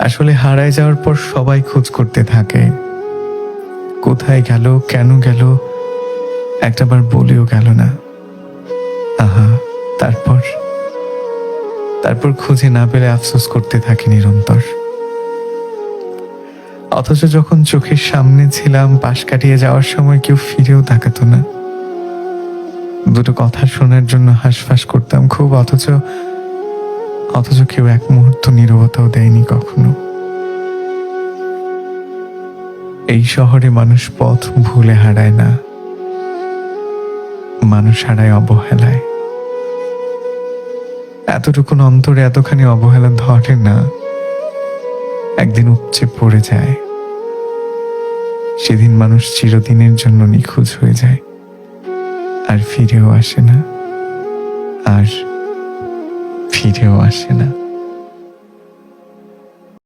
আসলে হারায় যাওয়ার পর সবাই খোঁজ করতে থাকে। কোথায় গেল, কেন গেল, একটাবার বলেও গেল না। আহা, তারপর? তারপর খুঁজে না পেলে আফসোস করতে থাকি নিরন্তর। অথচ যখন চোখের সামনে ছিলাম, পাশ কাটিয়ে যাওয়ার সময় কেউ ফিরেও তাকাতো না। দুটো কথা শোনার জন্য হাঁসফাঁস করতাম খুব, অথচ অথচ কেউ এক মুহূর্ত নীরবতাও দেয়নি কখনো। এই শহরে মানুষ পথ ভুলে হারায় না। মানুষ হারায় অবহেলায়। এতটুকুন অন্তরে এতখানি অবহেলা ধরে না। একদিন উপচে পড়ে যায়। সেদিন মানুষ চিরদিনের জন্য নিখোঁজ হয়ে যায়। আর ফিরেও আসে না। আর ফিরেও আসে না